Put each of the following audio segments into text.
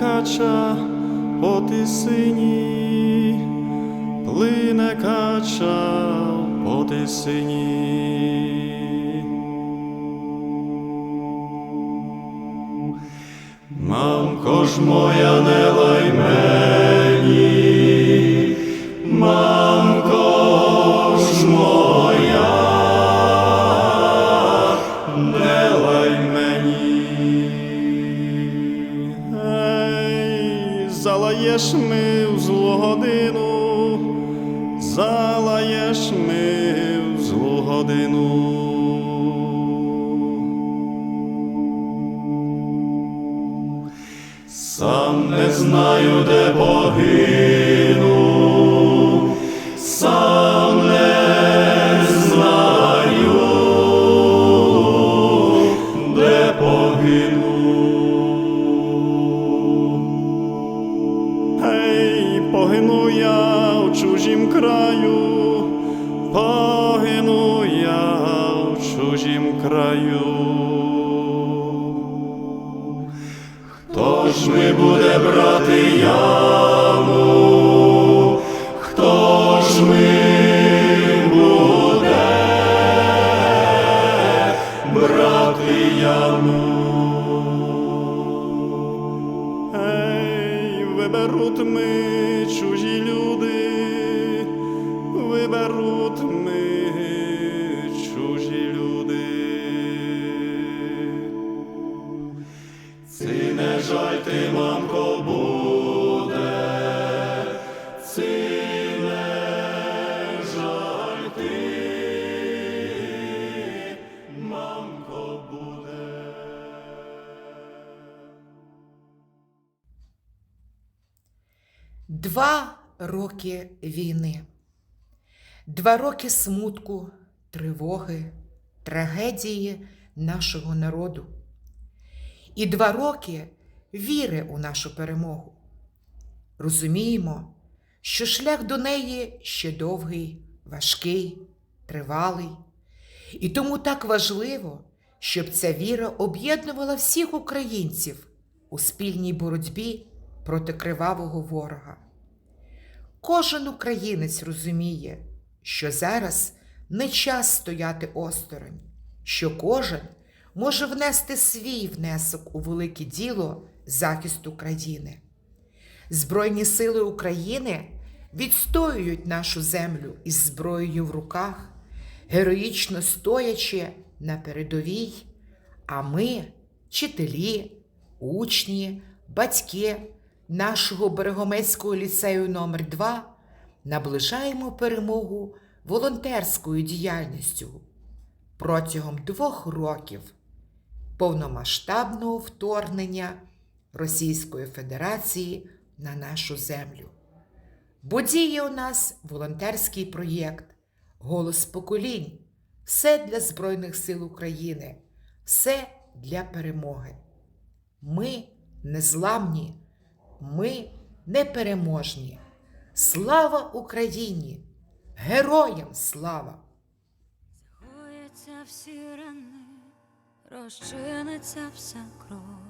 Кача по тисині, плине кача по тисині. Мамко ж моя, не лай мені, мамко ж моя, не лай мені. Ей, залаєш ми ми буде брати яму? Хто ж ми Жаль ти, мамко, буде, ці жаль ти, мамко, буде. Два роки війни, два роки смутку, тривоги, трагедії нашого народу. І два роки віри у нашу перемогу. Розуміємо, що шлях до неї ще довгий, важкий, тривалий. І тому так важливо, щоб ця віра об'єднувала всіх українців у спільній боротьбі проти кривавого ворога. Кожен українець розуміє, що зараз не час стояти осторонь, що кожен може внести свій внесок у велике діло захисту країни. Збройні сили України відстоюють нашу землю із зброєю в руках, героїчно стоячи на передовій, а ми, вчителі, учні, батьки нашого Берегомецького ліцею номер 2 наближаємо перемогу волонтерською діяльністю. Протягом двох років повномасштабного вторгнення Російської Федерації на нашу землю. Бо діє у нас волонтерський проєкт Голос поколінь. Все для Збройних сил України, все для перемоги. Ми незламні, ми непереможні. Слава Україні! Героям слава! Загояться всі рани, розчиниться вся кров.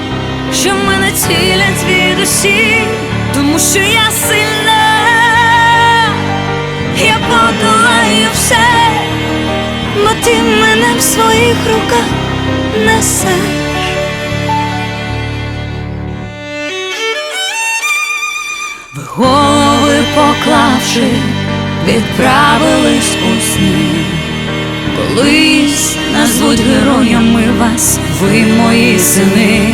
що мене цілять від усі, тому що я сильна, я подолаю все, бо ти мене в своїх руках несеш. Ви голови поклавши, відправились у сни. Колись назвуть героями вас, ви мої сини,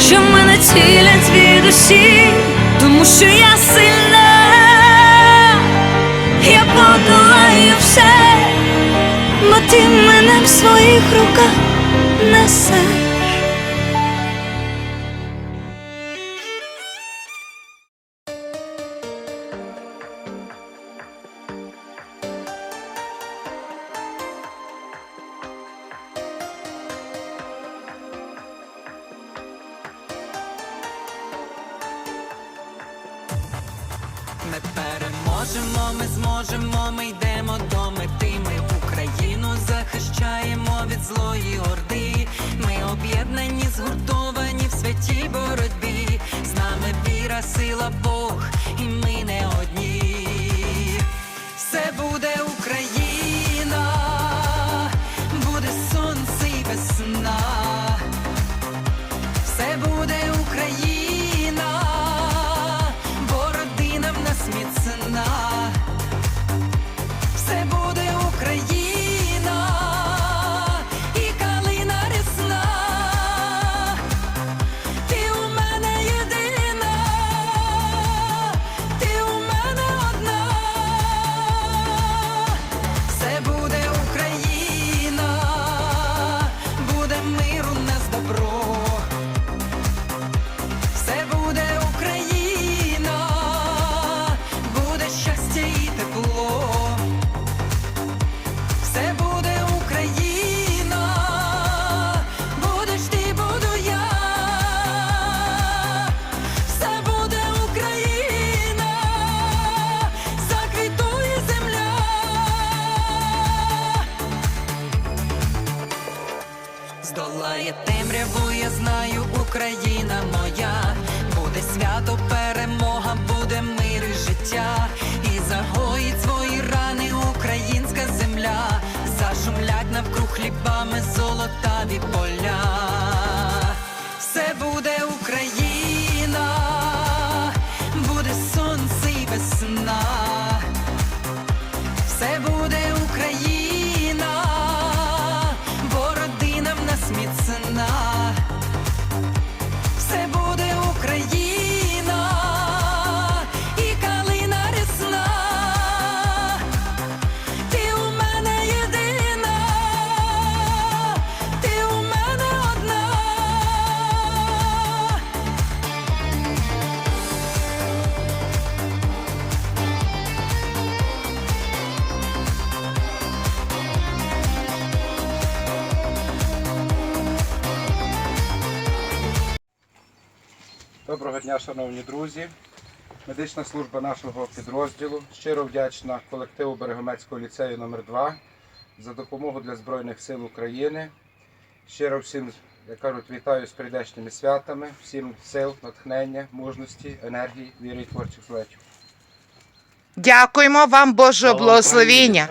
що мене цілять від усі, тому що я сильна, я подолаю все, бо ти мене в своїх руках несеш. Переможемо, ми зможемо, ми йдемо до мети. Ми Україну захищаємо від злої орди. Ми об'єднані, згуртовані в святій боротьбі. З нами віра, сила, Бог, і ми золотаві поля. дня, шановні друзі. Медична служба нашого підрозділу щиро вдячна колективу Берегомецького ліцею номер 2 за допомогу для Збройних сил України. Щиро всім, як кажуть, вітаю з прийдешніми святами, всім сил, натхнення, мужності, енергії, віри і творчих злетів. Дякуємо вам, Боже благословіння!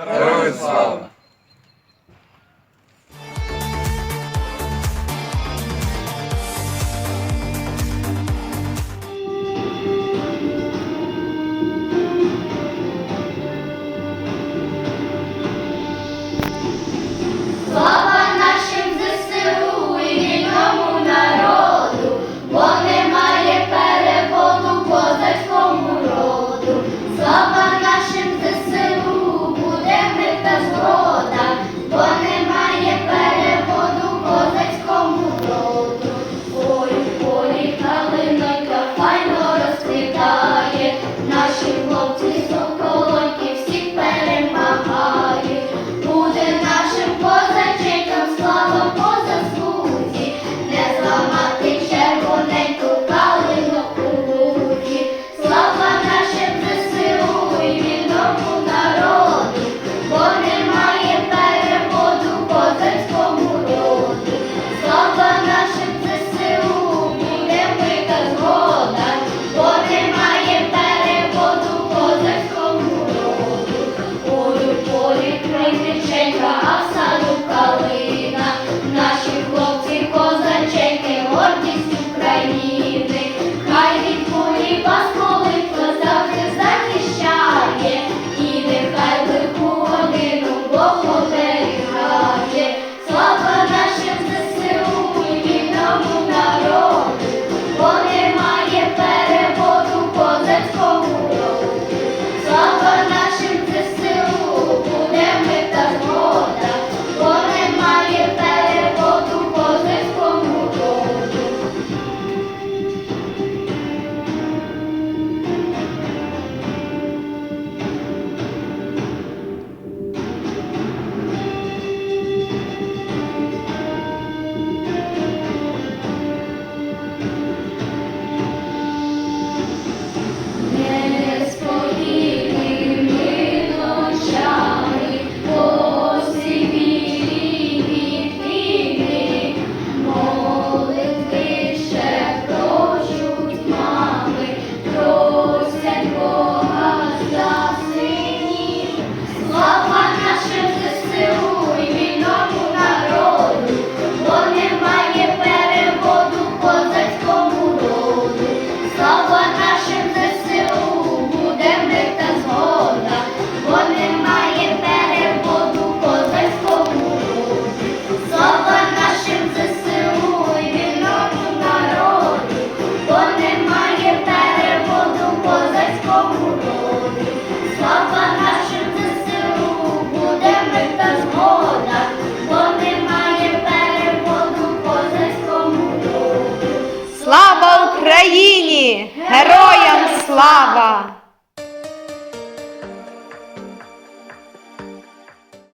Слава!